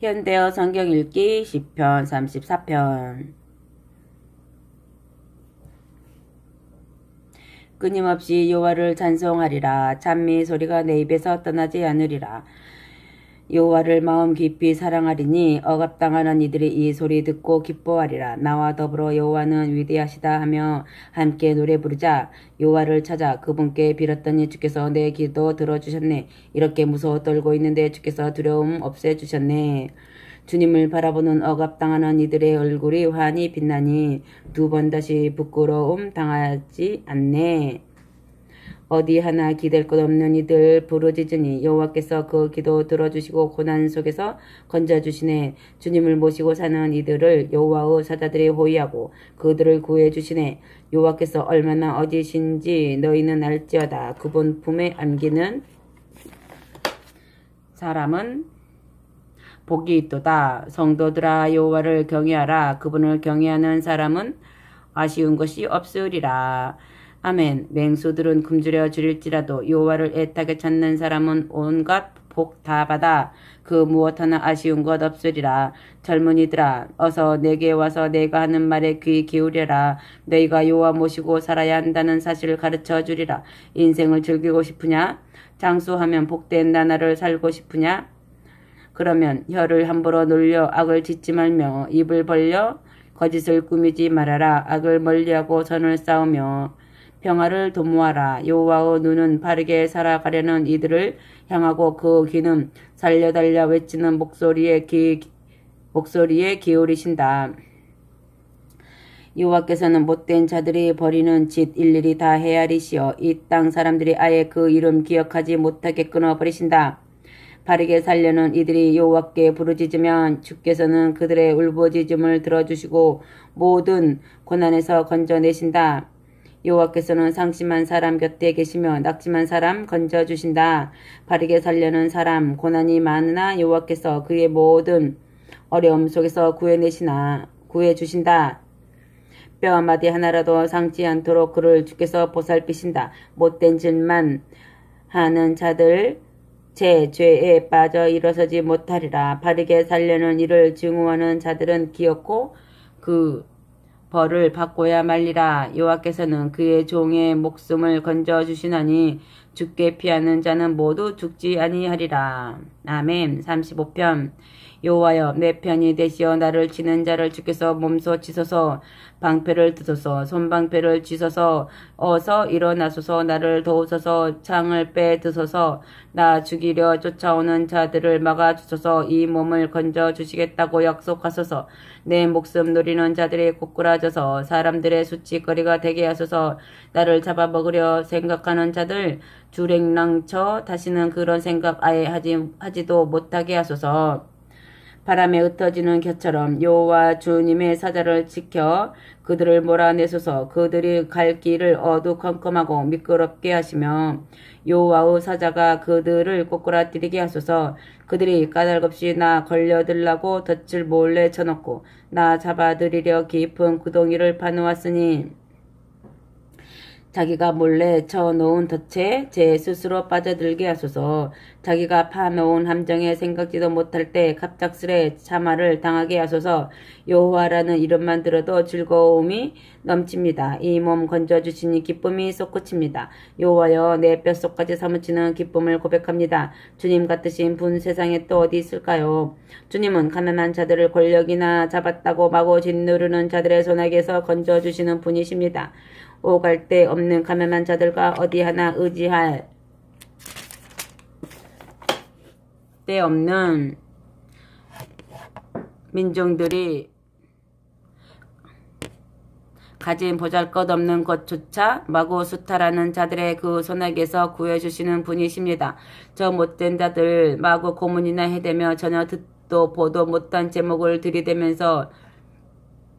현대어 성경 읽기 10편 34편. 끊임없이 여호와를 찬송하리라. 찬미 소리가 내 입에서 떠나지 않으리라 여호와를 마음 깊이 사랑하리니 억압당하는 이들이 이 소리 듣고 기뻐하리라. 나와 더불어 여호와는 위대하시다 하며 함께 노래 부르자. 여호와를 찾아 그분께 빌었더니 주께서 내 기도 들어주셨네. 이렇게 무서워 떨고 있는데 주께서 두려움 없애주셨네. 주님을 바라보는 억압당하는 이들의 얼굴이 환히 빛나니 두 번 다시 부끄러움 당하지 않네. 어디 하나 기댈 것 없는 이들 부르짖으니 여호와께서 그 기도 들어주시고 고난 속에서 건져주시네. 주님을 모시고 사는 이들을 여호와의 사자들이 호위하고 그들을 구해주시네. 여호와께서 얼마나 어디신지 너희는 알지어다. 그분 품에 안기는 사람은 복이 있도다. 성도들아 여호와를 경외하라. 그분을 경외하는 사람은 아쉬운 것이 없으리라. 아멘. 맹수들은 굶주려 줄일지라도 여호와를 애타게 찾는 사람은 온갖 복 다 받아 그 무엇 하나 아쉬운 것 없으리라. 젊은이들아 어서 내게 와서 내가 하는 말에 귀 기울여라. 너희가 여호와 모시고 살아야 한다는 사실을 가르쳐 주리라. 인생을 즐기고 싶으냐? 장수하면 복된 나날을 살고 싶으냐? 그러면 혀를 함부로 놀려 악을 짓지 말며 입을 벌려 거짓을 꾸미지 말아라. 악을 멀리하고 선을 쌓으며 평화를 도모하라. 여호와의 눈은 바르게 살아가려는 이들을 향하고 그 귀는 살려달려 외치는 목소리에 기, 목소리에 기울이신다. 여호와께서는 못된 자들이 버리는 짓 일일이 다 헤아리시어 이 땅 사람들이 아예 그 이름 기억하지 못하게 끊어 버리신다. 바르게 살려는 이들이 여호와께 부르짖으면 주께서는 그들의 울부짖음을 들어주시고 모든 고난에서 건져내신다. 여호와께서는 상심한 사람 곁에 계시며 낙심한 사람 건져 주신다. 바르게 살려는 사람 고난이 많으나 여호와께서 그의 모든 어려움 속에서 구해내시나 구해 주신다. 뼈 한마디 하나라도 상지 않도록 그를 주께서 보살피신다. 못된 짓만 하는 자들 제 죄에 빠져 일어서지 못하리라. 바르게 살려는 이를 증오하는 자들은 기었고 그 벌을 받고야 말리라. 여호와께서는 그의 종의 목숨을 건져 주시나니 죽게 피하는 자는 모두 죽지 아니하리라. 아멘. 35편 여호와여 내 편이 되시어 나를 치는 자를 주께서 몸소 치소서 방패를 드소서 손방패를 쥐소서 어서 일어나소서 나를 도우소서 창을 빼 드소서 나 죽이려 쫓아오는 자들을 막아 주소서 이 몸을 건져 주시겠다고 약속하소서. 내 목숨 노리는 자들이 꼬꾸라져서 사람들의 수치거리가 되게 하소서. 나를 잡아먹으려 생각하는 자들 주랭랑쳐 다시는 그런 생각 아예 하지, 하지도 못하게 하소서 바람에 흩어지는 겨처럼 여호와 주님의 사자를 지켜 그들을 몰아내소서. 그들이 갈 길을 어두컴컴하고 미끄럽게 하시며 여호와의 사자가 그들을 꼬꾸라뜨리게 하소서. 그들이 까닭없이 나 걸려들라고 덫을 몰래 쳐놓고 나 잡아들이려 깊은 구덩이를 파놓았으니 자기가 몰래 쳐놓은 덫에 제 스스로 빠져들게 하소서. 자기가 파놓은 함정에 생각지도 못할 때 갑작스레 참화를 당하게 하소서. 여호와라는 이름만 들어도 즐거움이 넘칩니다. 이 몸 건져주시니 기쁨이 솟구칩니다. 여호와여 내 뼛속까지 사무치는 기쁨을 고백합니다. 주님 같으신 분 세상에 또 어디 있을까요? 주님은 가난한 자들을 권력이나 잡았다고 마구 짓누르는 자들의 손에게서 건져주시는 분이십니다. 오갈 데 없는 가난한 자들과 어디 하나 의지할 데 없는 민중들이 가진 보잘것없는 것조차 마구 수탈하는 자들의 그 손에게서 구해주시는 분이십니다. 저 못된 자들 마구 고문이나 해대며 전혀 듣도 보도 못한 제목을 들이대면서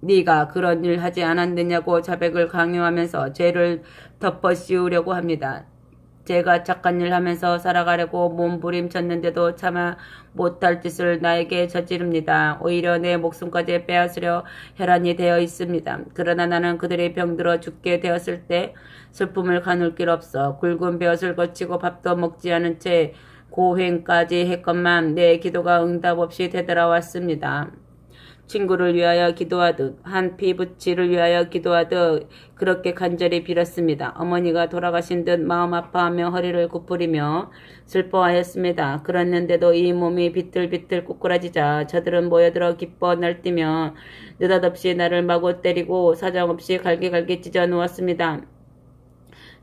네가 그런 일 하지 않았느냐고 자백을 강요하면서 죄를 덮어 씌우려고 합니다. 제가 착한 일 하면서 살아가려고 몸부림쳤는데도 차마 못할 짓을 나에게 저지릅니다. 오히려 내 목숨까지 빼앗으려 혈안이 되어 있습니다. 그러나 나는 그들이 병들어 죽게 되었을 때 슬픔을 가눌 길 없어 굵은 벼슬 거치고 밥도 먹지 않은 채 고행까지 했건만 내 기도가 응답 없이 되돌아왔습니다. 친구를 위하여 기도하듯 한 피부치를 위하여 기도하듯 그렇게 간절히 빌었습니다. 어머니가 돌아가신 듯 마음 아파하며 허리를 굽부리며 슬퍼하였습니다. 그랬는데도 이 몸이 비틀비틀 꾸꾸라지자 저들은 모여들어 기뻐 날뛰며 느닷없이 나를 마구 때리고 사정없이 갈기갈기 찢어 놓았습니다.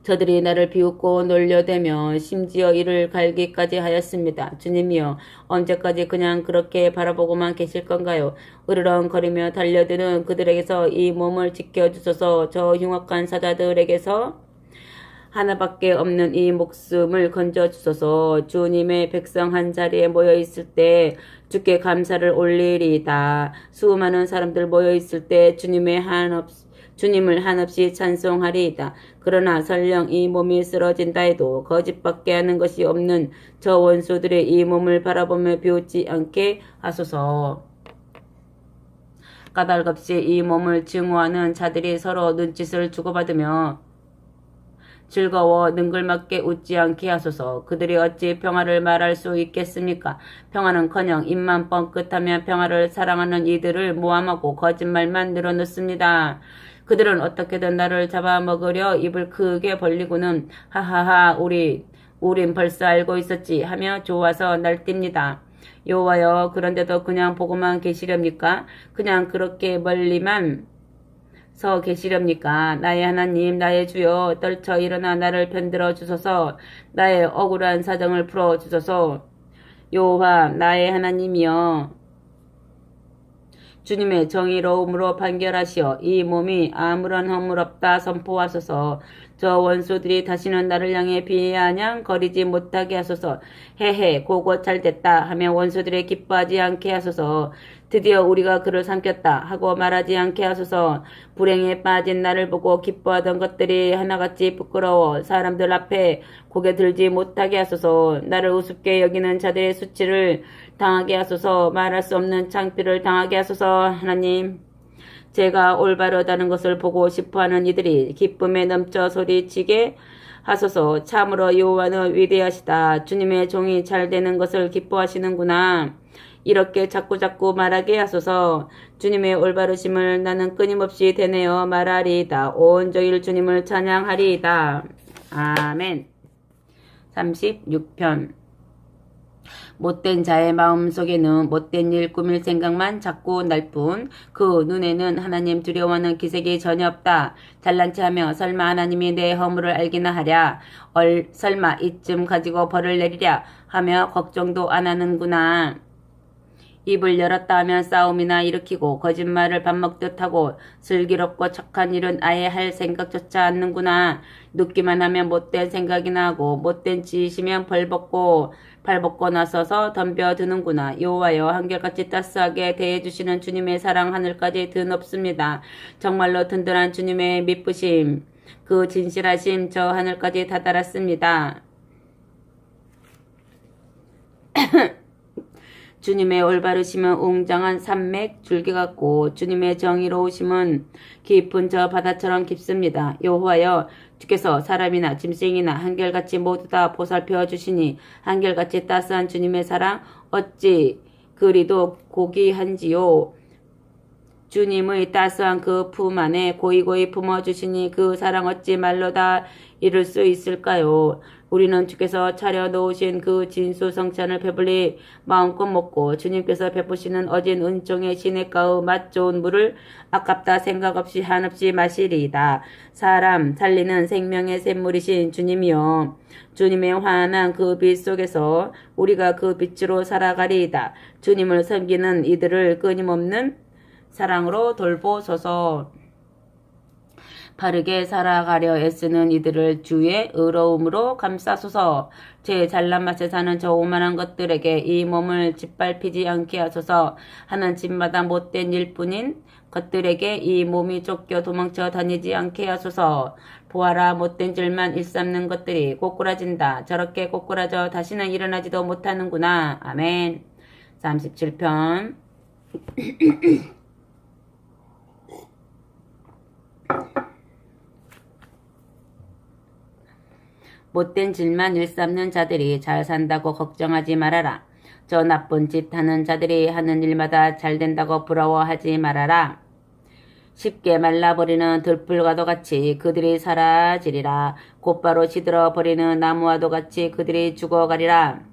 저들이 나를 비웃고 놀려대며 심지어 이를 갈기까지 하였습니다. 주님이여 언제까지 그냥 그렇게 바라보고만 계실 건가요? 으르렁거리며 달려드는 그들에게서 이 몸을 지켜주소서 저 흉악한 사자들에게서 하나밖에 없는 이 목숨을 건져주소서 주님의 백성 한 자리에 모여 있을 때 주께 감사를 올리리이다. 수많은 사람들 모여 있을 때 주님의 한없 주님을 한없이 찬송하리이다. 그러나 설령 이 몸이 쓰러진다 해도 거짓밖에 하는 것이 없는 저 원수들의 이 몸을 바라보며 비웃지 않게 하소서. 까닭없이 이 몸을 증오하는 자들이 서로 눈짓을 주고받으며 즐거워 능글맞게 웃지 않게 하소서. 그들이 어찌 평화를 말할 수 있겠습니까? 평화는커녕 입만 뻥끗하며 평화를 사랑하는 이들을 모함하고 거짓말만 늘어놓습니다. 그들은 어떻게든 나를 잡아먹으려 입을 크게 벌리고는 하하하 우리 우린 벌써 알고 있었지 하며 좋아서 날뜁니다. 여호와여 그런데도 그냥 보고만 계시렵니까? 그냥 그렇게 멀리만 서 계시렵니까? 나의 하나님, 나의 주여, 떨쳐 일어나 나를 편들어 주소서, 나의 억울한 사정을 풀어 주소서, 여호와, 나의 하나님이여, 주님의 정의로움으로 판결하시어 이 몸이 아무런 허물 없다 선포하소서. 저 원수들이 다시는 나를 향해 비아냥 거리지 못하게 하소서. 헤헤 고고 잘 됐다 하며 원수들이 기뻐하지 않게 하소서 드디어 우리가 그를 삼켰다 하고 말하지 않게 하소서. 불행에 빠진 나를 보고 기뻐하던 것들이 하나같이 부끄러워 사람들 앞에 고개 들지 못하게 하소서. 나를 우습게 여기는 자들의 수치를 당하게 하소서. 말할 수 없는 창피를 당하게 하소서. 하나님 제가 올바르다는 것을 보고 싶어하는 이들이 기쁨에 넘쳐 소리치게 하소서. 참으로 여호와는 위대하시다. 주님의 종이 잘 되는 것을 기뻐하시는구나 이렇게 자꾸자꾸 말하게 하소서 주님의 올바르심을 나는 끊임없이 되뇌어 말하리이다 온종일 주님을 찬양하리이다 아멘 36편 못된 자의 마음속에는 못된 일 꾸밀 생각만 자꾸 날 뿐 그 눈에는 하나님 두려워하는 기색이 전혀 없다. 잘난 체하며 설마 하나님이 내 허물을 알기나 하랴. 얼 설마 이쯤 가지고 벌을 내리랴 하며 걱정도 안 하는구나. 입을 열었다 하면 싸움이나 일으키고 거짓말을 밥 먹듯 하고 슬기롭고 착한 일은 아예 할 생각조차 않는구나. 눕기만 하면 못된 생각이나 하고 못된 짓이면 벌벗고 발벗고 나서서 덤벼드는구나. 여호와여 한결같이 따스하게 대해주시는 주님의 사랑 하늘까지 드높습니다. 정말로 든든한 주님의 미쁘심 그 진실하심 저 하늘까지 다다랐습니다. 주님의 올바르심은 웅장한 산맥 줄기 같고 주님의 정의로우심은 깊은 저 바다처럼 깊습니다. 여호와여 주께서 사람이나 짐승이나 한결같이 모두 다 보살펴 주시니 한결같이 따스한 주님의 사랑 어찌 그리도 고귀한지요. 주님의 따스한 그 품 안에 고이고이 품어주시니 그 사랑 어찌 말로 다 이룰 수 있을까요? 우리는 주께서 차려 놓으신 그 진수 성찬을 배불리 마음껏 먹고 주님께서 베푸시는 어진 은총의 시냇가의 맛 좋은 물을 아깝다 생각 없이 한없이 마시리이다. 사람 살리는 생명의 샘물이신 주님이여 주님의 환한 그 빛 속에서 우리가 그 빛으로 살아가리이다. 주님을 섬기는 이들을 끊임없는 사랑으로 돌보소서. 바르게 살아가려 애쓰는 이들을 주의 의로움으로 감싸소서. 제 잘난 맛에 사는 저 오만한 것들에게 이 몸을 짓밟히지 않게 하소서. 하는 집마다 못된 일뿐인 것들에게 이 몸이 쫓겨 도망쳐 다니지 않게 하소서. 보아라 못된 줄만 일삼는 것들이 꼬꾸라진다. 저렇게 꼬꾸라져 다시는 일어나지도 못하는구나. 아멘. 37편 못된 질만 일삼는 자들이 잘 산다고 걱정하지 말아라. 저 나쁜 짓 하는 자들이 하는 일마다 잘 된다고 부러워하지 말아라. 쉽게 말라버리는 들풀과도 같이 그들이 사라지리라. 곧바로 시들어 버리는 나무와도 같이 그들이 죽어가리라.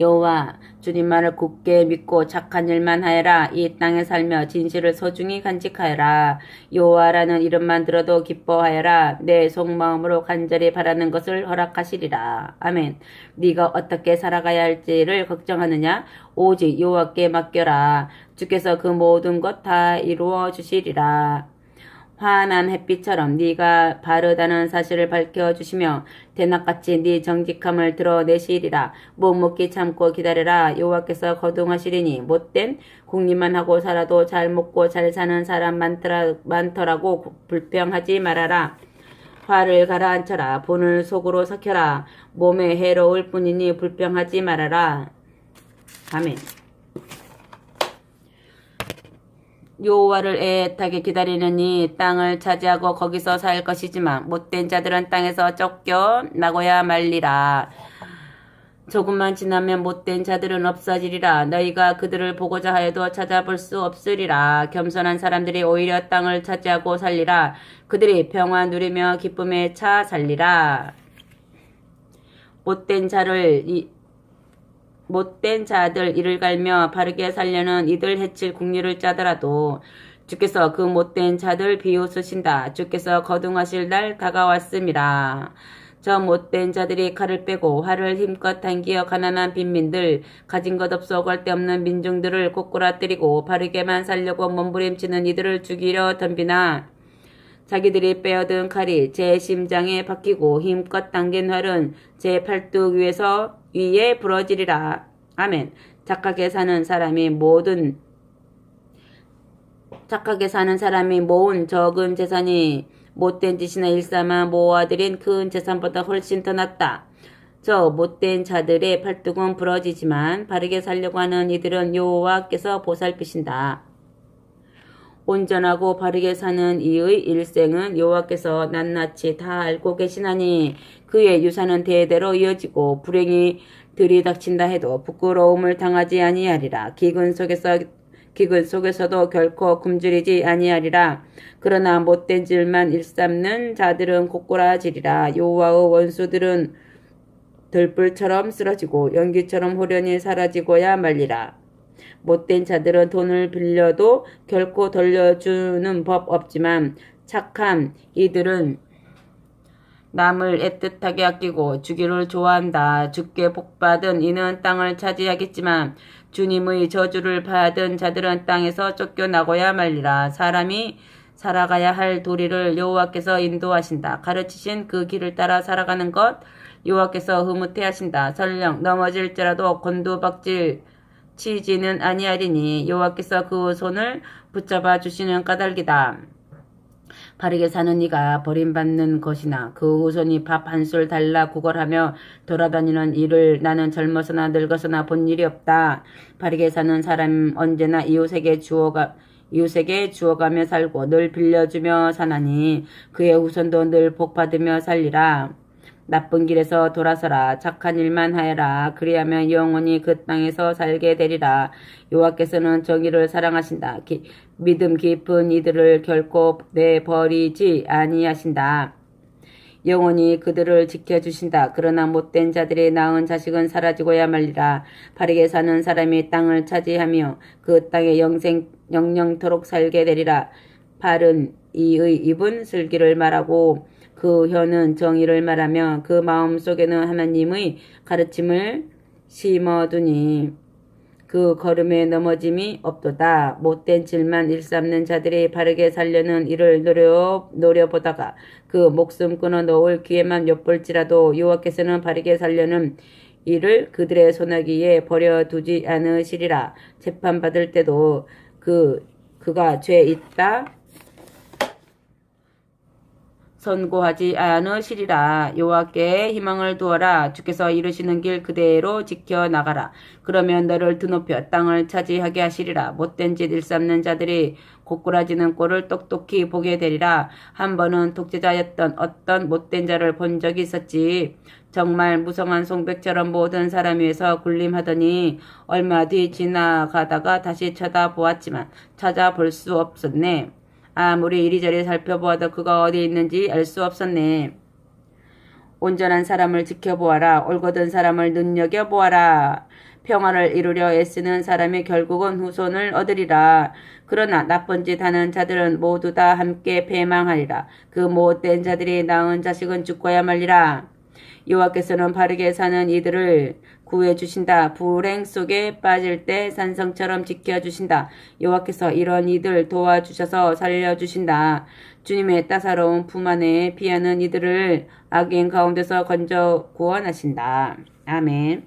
여호와 주님만을 굳게 믿고 착한 일만 하여라. 이 땅에 살며 진실을 소중히 간직하여라. 여호와라는 이름만 들어도 기뻐하여라. 내 속마음으로 간절히 바라는 것을 허락하시리라. 아멘. 네가 어떻게 살아가야 할지를 걱정하느냐? 오직 여호와께 맡겨라. 주께서 그 모든 것 다 이루어 주시리라. 환한 햇빛처럼 네가 바르다는 사실을 밝혀주시며 대낮같이 네 정직함을 드러내시리라. 묵묵히 참고 기다려라. 여호와께서 거둥하시리니 못된 국리만 하고 살아도 잘 먹고 잘 사는 사람 많더라, 많더라고 불평하지 말아라. 화를 가라앉혀라. 본을 속으로 삭혀라. 몸에 해로울 뿐이니 불평하지 말아라. 아멘 여호와를 애타게 기다리느니 땅을 차지하고 거기서 살 것이지만 못된 자들은 땅에서 쫓겨 나고야 말리라. 조금만 지나면 못된 자들은 없어지리라. 너희가 그들을 보고자 하여도 찾아볼 수 없으리라. 겸손한 사람들이 오히려 땅을 차지하고 살리라. 그들이 평화 누리며 기쁨에 차 살리라. 못된 자를 이, 못된 자들 이를 갈며 바르게 살려는 이들 해칠 국리를 짜더라도 주께서 그 못된 자들 비웃으신다. 주께서 거둥하실 날 다가왔음이라. 저 못된 자들이 칼을 빼고 활을 힘껏 당기어 가난한 빈민들 가진 것 없어 갈 데 없는 민중들을 꼬꾸라뜨리고 바르게만 살려고 몸부림치는 이들을 죽이려 덤비나 자기들이 빼어든 칼이 제 심장에 박히고 힘껏 당긴 활은 제 팔뚝 위에서 위에 부러지리라. 아멘. 착하게 사는 사람이 모든 착하게 사는 사람이 모은 적은 재산이 못된 짓이나 일삼아 모아들인 큰 재산보다 훨씬 더 낫다. 저 못된 자들의 팔뚝은 부러지지만 바르게 살려고 하는 이들은 여호와께서 보살피신다. 온전하고 바르게 사는 이의 일생은 여호와께서 낱낱이 다 알고 계시나니 그의 유산은 대대로 이어지고 불행이 들이닥친다 해도 부끄러움을 당하지 아니하리라. 기근 속에서 기근 속에서도 결코 굶주리지 아니하리라. 그러나 못된 질만 일삼는 자들은 고꾸라지리라. 여호와의 원수들은 들불처럼 쓰러지고 연기처럼 호련히 사라지고야 말리라. 못된 자들은 돈을 빌려도 결코 돌려주는 법 없지만 착한 이들은 남을 애틋하게 아끼고 주기를 좋아한다. 주께 복받은 이는 땅을 차지하겠지만 주님의 저주를 받은 자들은 땅에서 쫓겨나고야 말리라. 사람이 살아가야 할 도리를 여호와께서 인도하신다. 가르치신 그 길을 따라 살아가는 것 여호와께서 흐뭇해 하신다. 설령 넘어질지라도 곤두박질 치지는 아니하리니 여호와께서 그 손을 붙잡아 주시는 까닭이다. 바르게 사는 이가 버림받는 것이나 그 후손이 밥 한 술 달라 구걸하며 돌아다니는 일을 나는 젊어서나 늙어서나 본 일이 없다. 바르게 사는 사람 언제나 이웃에게 주어가 이웃에게 주어가며 살고 늘 빌려주며 사나니 그의 후손도 늘 복받으며 살리라. 나쁜 길에서 돌아서라 착한 일만 하여라 그리하면 영원히 그 땅에서 살게 되리라 여호와께서는 정의를 사랑하신다 기, 믿음 깊은 이들을 결코 내버리지 아니하신다 영원히 그들을 지켜주신다. 그러나 못된 자들의 낳은 자식은 사라지고야 말리라. 바르게 사는 사람이 땅을 차지하며 그 땅에 영생 영영토록 살게 되리라. 바른 이의 입은 슬기를 말하고 그 혀는 정의를 말하며 그 마음 속에는 하나님의 가르침을 심어두니 그 걸음에 넘어짐이 없도다. 못된 질만 일삼는 자들이 바르게 살려는 이를 노려 노려보다가 그 목숨 끊어 놓을 기회만 엿볼지라도 여호와께서는 바르게 살려는 이를 그들의 소나기에 버려두지 않으시리라. 재판 받을 때도 그 그가 죄 있다 선고하지 않으시리라. 여호와께 희망을 두어라. 주께서 이르시는 길 그대로 지켜 나가라. 그러면 너를 드높여 땅을 차지하게 하시리라. 못된 짓 일삼는 자들이 고꾸라지는 꼴을 똑똑히 보게 되리라. 한 번은 독재자였던 어떤 못된 자를 본 적이 있었지. 정말 무성한 송백처럼 모든 사람 위에서 군림하더니 얼마 뒤 지나가다가 다시 쳐다보았지만 찾아볼 수 없었네. 아무리 이리저리 살펴보아도 그가 어디 있는지 알 수 없었네. 온전한 사람을 지켜보아라. 올곧은 사람을 눈여겨보아라. 평화를 이루려 애쓰는 사람이 결국은 후손을 얻으리라. 그러나 나쁜 짓 하는 자들은 모두 다 함께 패망하리라. 그 못된 자들이 낳은 자식은 죽어야 말리라. 여호와께서는 바르게 사는 이들을 구해 주신다. 불행 속에 빠질 때 산성처럼 지켜 주신다. 여호와께서 이런 이들 도와주셔서 살려 주신다. 주님의 따사로운 품 안에 피하는 이들을 악인 가운데서 건져 구원하신다. 아멘.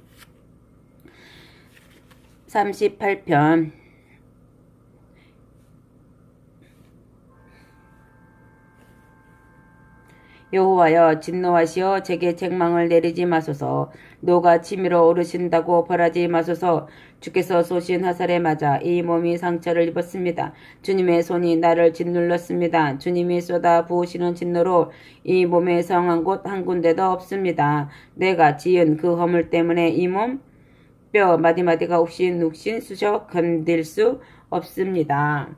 38편 여호와여 진노하시어 제게 책망을 내리지 마소서 노가 치밀어 오르신다고 벌하지 마소서 주께서 쏘신 화살에 맞아 이 몸이 상처를 입었습니다. 주님의 손이 나를 짓눌렀습니다. 주님이 쏟아 부으시는 진노로 이 몸에 성한 곳 한 군데도 없습니다. 내가 지은 그 허물 때문에 이 몸 뼈 마디마디가 욱신 욱신 쑤셔 건들 수 없습니다.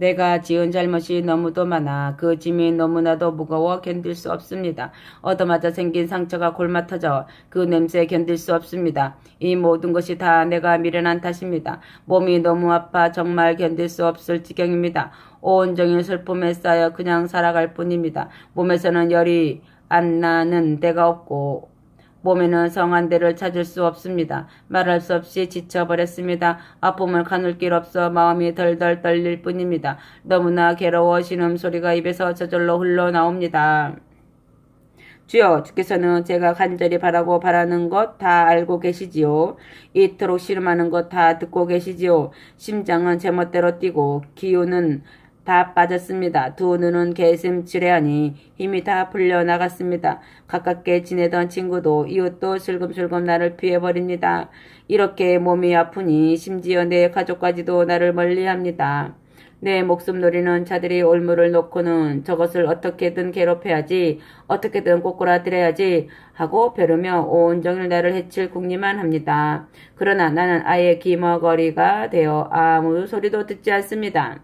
내가 지은 잘못이 너무도 많아 그 짐이 너무나도 무거워 견딜 수 없습니다. 얻어맞아 생긴 상처가 골마 터져 그 냄새 견딜 수 없습니다. 이 모든 것이 다 내가 미련한 탓입니다. 몸이 너무 아파 정말 견딜 수 없을 지경입니다. 온종일 슬픔에 쌓여 그냥 살아갈 뿐입니다. 몸에서는 열이 안 나는 데가 없고 몸에는 성한 데를 찾을 수 없습니다. 말할 수 없이 지쳐버렸습니다. 아픔을 가눌 길 없어 마음이 덜덜 떨릴 뿐입니다. 너무나 괴로워 신음 소리가 입에서 저절로 흘러나옵니다. 주여 주께서는 제가 간절히 바라고 바라는 것 다 알고 계시지요. 이토록 씨름하는 것 다 듣고 계시지요. 심장은 제멋대로 뛰고 기운은 다 빠졌습니다. 두 눈은 개슴츠레 하니 힘이 다 풀려나갔습니다. 가깝게 지내던 친구도 이웃도 슬금슬금 나를 피해버립니다. 이렇게 몸이 아프니 심지어 내 가족까지도 나를 멀리합니다. 내 목숨 노리는 자들이 올무를 놓고는 저것을 어떻게든 괴롭혀야지 어떻게든 꼬꾸라들여야지 하고 벼르며 온종일 나를 해칠 궁리만 합니다. 그러나 나는 아예 기머거리가 되어 아무 소리도 듣지 않습니다.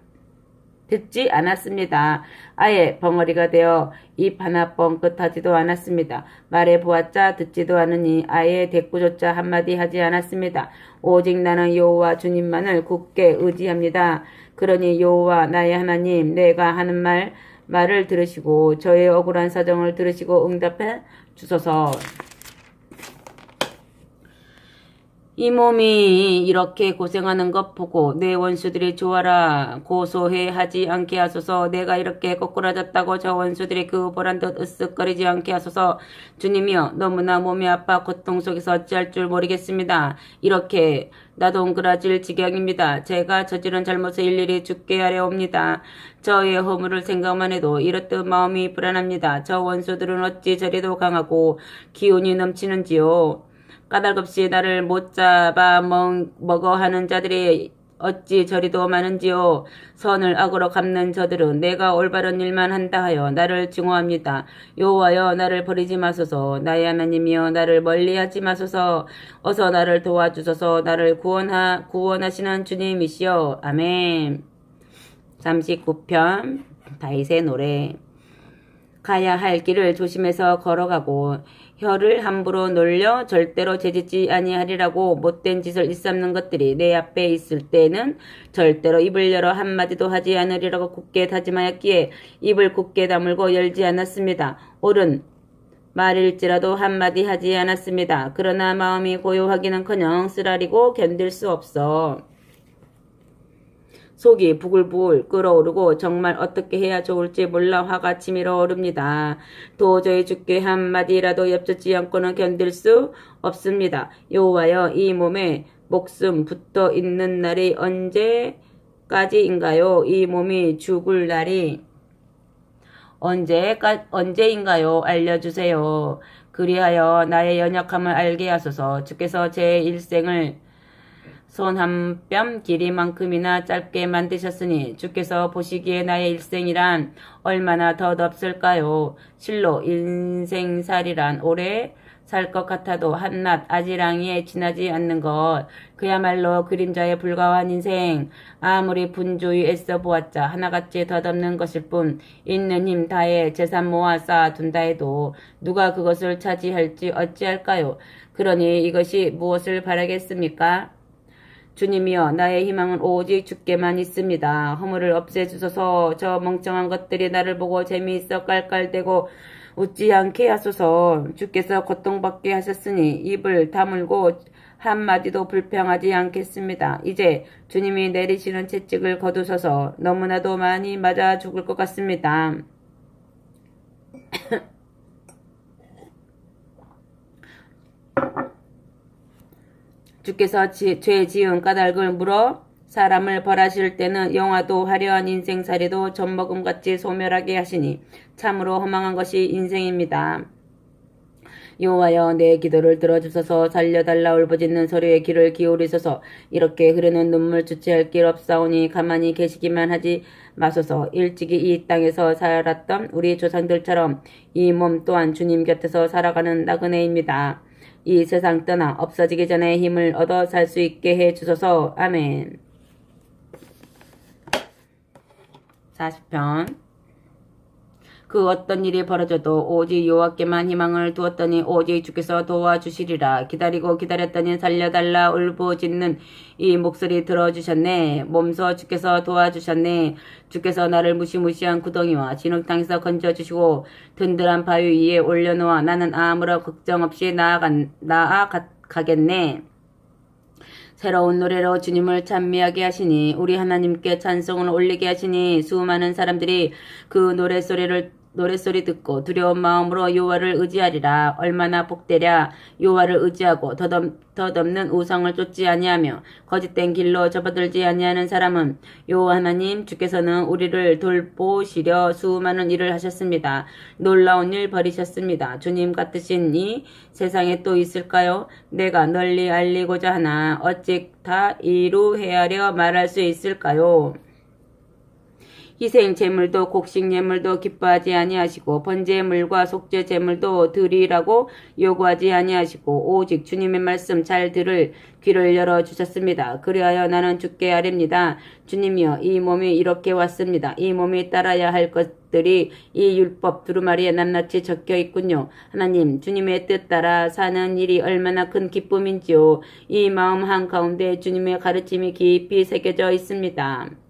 듣지 않았습니다. 아예 벙어리가 되어 입 하나 뻥끗하지도 않았습니다. 말해 보았자 듣지도 않으니 아예 대꾸조차 한마디 하지 않았습니다. 오직 나는 여호와 주님만을 굳게 의지합니다. 그러니 여호와 나의 하나님 내가 하는 말 말을 들으시고 저의 억울한 사정을 들으시고 응답해 주소서. 이 몸이 이렇게 고생하는 것 보고 내 원수들이 좋아라 고소해 하지 않게 하소서. 내가 이렇게 거꾸라졌다고 저 원수들이 그 보란 듯 으쓱거리지 않게 하소서. 주님이여 너무나 몸이 아파 고통 속에서 어찌할 줄 모르겠습니다. 이렇게 나도 옹그라질 지경입니다. 제가 저지른 잘못을 일일이 죽게 하려옵니다. 저의 허물을 생각만 해도 이렇듯 마음이 불안합니다. 저 원수들은 어찌 저리도 강하고 기운이 넘치는지요 까닭없이 나를 못 잡아 먹어 하는 자들이 어찌 저리도 많은지요. 선을 악으로 갚는 저들은 내가 올바른 일만 한다 하여 나를 증오합니다. 여호와여 나를 버리지 마소서. 나의 하나님이여 나를 멀리하지 마소서. 어서 나를 도와주소서. 나를 구원하 구원하시는 주님이시여. 아멘. 39편 다윗의 노래 가야 할 길을 조심해서 걸어가고 혀를 함부로 놀려 절대로 재짓지 아니하리라고 못된 짓을 일삼는 것들이 내 앞에 있을 때는 절대로 입을 열어 한마디도 하지 않으리라고 굳게 다짐하였기에 입을 굳게 다물고 열지 않았습니다. 옳은 말일지라도 한마디 하지 않았습니다. 그러나 마음이 고요하기는커녕 쓰라리고 견딜 수 없어. 속이 부글부글 끓어오르고 정말 어떻게 해야 좋을지 몰라 화가 치밀어 오릅니다. 도저히 죽게 한마디라도 엽젓지 않고는 견딜 수 없습니다. 여호와여 이 몸에 목숨 붙어 있는 날이 언제 언제까지인가요? 이 몸이 죽을 날이 언제까, 언제인가요? 알려주세요. 그리하여 나의 연약함을 알게 하소서. 주께서 제 일생을 손 한 뼘 길이만큼이나 짧게 만드셨으니 주께서 보시기에 나의 일생이란 얼마나 덧없을까요? 실로 인생살이란 오래 살 것 같아도 한낱 아지랑이에 지나지 않는 것 그야말로 그림자에 불과한 인생 아무리 분주히 애써 보았자 하나같이 덧없는 것일 뿐 있는 힘 다해 재산 모아 쌓아 둔다 해도 누가 그것을 차지할지 어찌할까요? 그러니 이것이 무엇을 바라겠습니까? 주님이여 나의 희망은 오직 주께만 있습니다. 허물을 없애주소서 저 멍청한 것들이 나를 보고 재미있어 깔깔대고 웃지 않게 하소서 주께서 고통받게 하셨으니 입을 다물고 한마디도 불평하지 않겠습니다. 이제 주님이 내리시는 채찍을 거두셔서 너무나도 많이 맞아 죽을 것 같습니다. 주께서 지, 죄 지은 까닭을 물어 사람을 벌하실 때는 영화도 화려한 인생살이도 젖먹음같이 소멸하게 하시니 참으로 허망한 것이 인생입니다. 여호와여 내 기도를 들어주소서 살려달라 울부짖는 소리에 귀를 기울이소서 이렇게 흐르는 눈물 주체할 길 없사오니 가만히 계시기만 하지 마소서 일찍이 이 땅에서 살았던 우리 조상들처럼 이 몸 또한 주님 곁에서 살아가는 나그네입니다. 이 세상 떠나 없어지기 전에 힘을 얻어 살 수 있게 해 주소서. 아멘. 40편 그 어떤 일이 벌어져도 오직 여호와께만 희망을 두었더니 오직 주께서 도와주시리라. 기다리고 기다렸더니 살려달라 울부짖는 이 목소리 들어주셨네. 몸소 주께서 도와주셨네. 주께서 나를 무시무시한 구덩이와 진흙탕에서 건져주시고 든든한 바위 위에 올려놓아 나는 아무런 걱정 없이 나아가, 나아가겠네. 새로운 노래로 주님을 찬미하게 하시니 우리 하나님께 찬송을 올리게 하시니 수많은 사람들이 그 노래소리를 노래소리 듣고 두려운 마음으로 요와를 의지하리라. 얼마나 복되랴. 요와를 의지하고 덧없, 덧없는 우상을 쫓지 아니하며 거짓된 길로 접어들지 아니하는 사람은 요와 하나님 주께서는 우리를 돌보시려 수많은 일을 하셨습니다. 놀라운 일 벌이셨습니다. 주님 같으신 이 세상에 또 있을까요? 내가 널리 알리고자 하나 어찌 다 이루 헤아려 말할 수 있을까요 희생 제물도 곡식 예물도 기뻐하지 아니하시고 번제물과 속죄 제물도 드리라고 요구하지 아니하시고 오직 주님의 말씀 잘 들을 귀를 열어 주셨습니다. 그리하여 나는 주께 아뢰니다 주님이여 이 몸이 이렇게 왔습니다. 이 몸이 따라야 할 것들이 이 율법 두루마리에 낱낱이 적혀 있군요. 하나님 주님의 뜻 따라 사는 일이 얼마나 큰 기쁨인지요. 이 마음 한가운데 주님의 가르침이 깊이 새겨져 있습니다.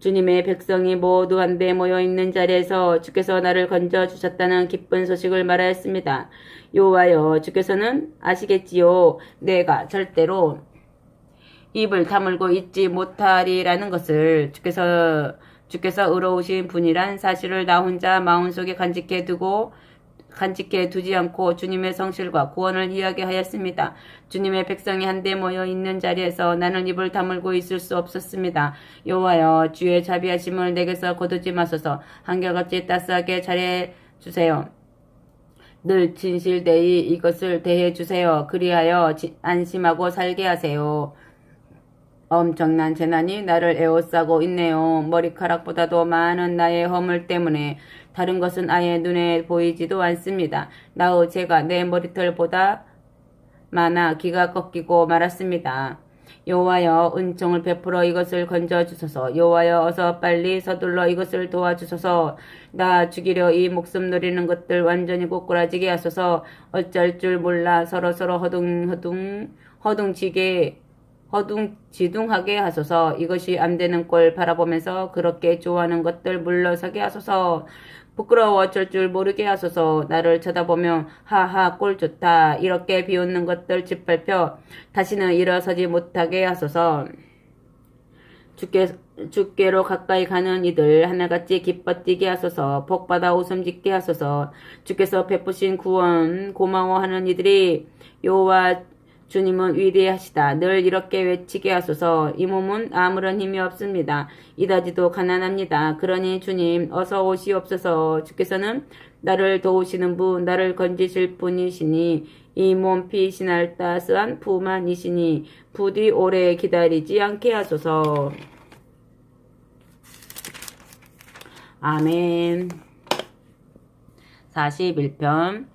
주님의 백성이 모두 한데 모여 있는 자리에서 주께서 나를 건져 주셨다는 기쁜 소식을 말하였습니다. 요하여 주께서는 아시겠지요. 내가 절대로 입을 다물고 있지 못하리라는 것을 주께서 주께서 의로우신 분이란 사실을 나 혼자 마음속에 간직해 두고 간직해 두지 않고 주님의 성실과 구원을 이야기하였습니다. 주님의 백성이 한데 모여 있는 자리에서 나는 입을 다물고 있을 수 없었습니다. 여호와여 주의 자비하심을 내게서 거두지 마소서 한결같이 따스하게 잘해 주세요. 늘 진실되이 이것을 대해 주세요. 그리하여 안심하고 살게 하세요. 엄청난 재난이 나를 에워싸고 있네요. 머리카락보다도 많은 나의 허물 때문에 다른 것은 아예 눈에 보이지도 않습니다. 나의 제가 내 머리털보다 많아 기가 꺾이고 말았습니다. 여호와여 은총을 베풀어 이것을 건져 주소서. 여호와여 어서 빨리 서둘러 이것을 도와 주소서. 나 죽이려 이 목숨 노리는 것들 완전히 꼬꾸라지게 하소서. 어쩔 줄 몰라 서로 서로 허둥허둥 허둥지게 허둥지둥하게 하소서 이것이 안 되는 꼴 바라보면서 그렇게 좋아하는 것들 물러서게 하소서 부끄러워 어쩔 줄 모르게 하소서. 나를 쳐다보며 하하 꼴 좋다. 이렇게 비웃는 것들 짓밟혀 다시는 일어서지 못하게 하소서. 주께, 주께로 가까이 가는 이들 하나같이 기뻐 뛰게 하소서. 복받아 웃음 짓게 하소서. 주께서 베푸신 구원 고마워하는 이들이 여호와 주님은 위대하시다. 늘 이렇게 외치게 하소서. 이 몸은 아무런 힘이 없습니다. 이다지도 가난합니다. 그러니 주님 어서 오시옵소서. 주께서는 나를 도우시는 분, 나를 건지실 분이시니 이 몸 피신할 따스한 부만이시니 부디 오래 기다리지 않게 하소서. 아멘. 41편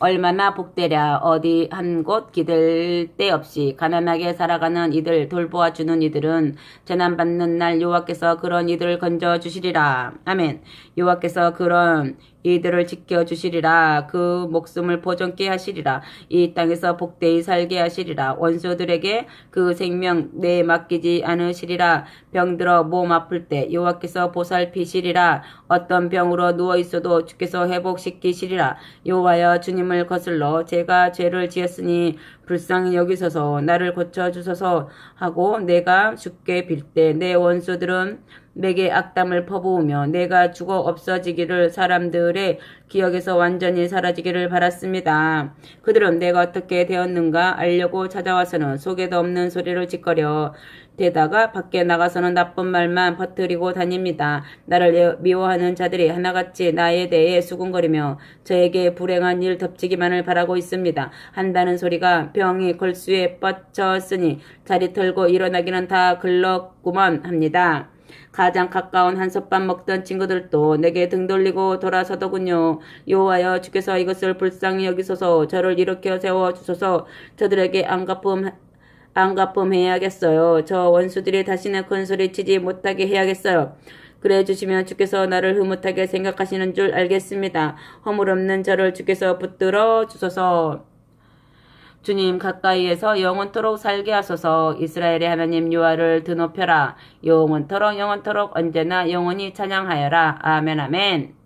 얼마나 복되랴. 어디 한 곳 기댈 데 없이 가난하게 살아가는 이들 돌보아 주는 이들은 재난 받는 날 여호와께서 그런 이들을 건져 주시리라. 아멘. 여호와께서 그런 이들을 지켜 주시리라. 그 목숨을 보존케 하시리라. 이 땅에서 복되이 살게 하시리라. 원수들에게 그 생명 내 맡기지 않으시리라. 병들어 몸 아플 때 여호와께서 보살피시리라. 어떤 병으로 누워 있어도 주께서 회복시키시리라. 여호와여 주님을 거슬러 제가 죄를 지었으니 불쌍히 여기소서. 나를 고쳐 주소서 하고 내가 죽게 빌 때 내 원수들은 내게 악담을 퍼부으며 내가 죽어 없어지기를 사람들의 기억에서 완전히 사라지기를 바랐습니다. 그들은 내가 어떻게 되었는가 알려고 찾아와서는 속에도 없는 소리를 짓거려 대다가 밖에 나가서는 나쁜 말만 퍼뜨리고 다닙니다. 나를 미워하는 자들이 하나같이 나에 대해 수군거리며 저에게 불행한 일 덮치기만을 바라고 있습니다. 한다는 소리가 병이 걸수에 뻗쳤으니 자리 털고 일어나기는 다 글렀구먼 합니다. 가장 가까운 한솥밥 먹던 친구들도 내게 등 돌리고 돌아서더군요. 여호와여 주께서 이것을 불쌍히 여기소서 저를 일으켜 세워 주소서 저들에게 안 갚음 안 갚음해야겠어요. 저 원수들이 다시는 큰 소리 치지 못하게 해야겠어요. 그래 주시면 주께서 나를 흐뭇하게 생각하시는 줄 알겠습니다. 허물 없는 저를 주께서 붙들어 주소서. 주님 가까이에서 영원토록 살게 하소서. 이스라엘의 하나님 요하를 드높여라. 영원토록 영원토록 언제나 영원히 찬양하여라. 아멘 아멘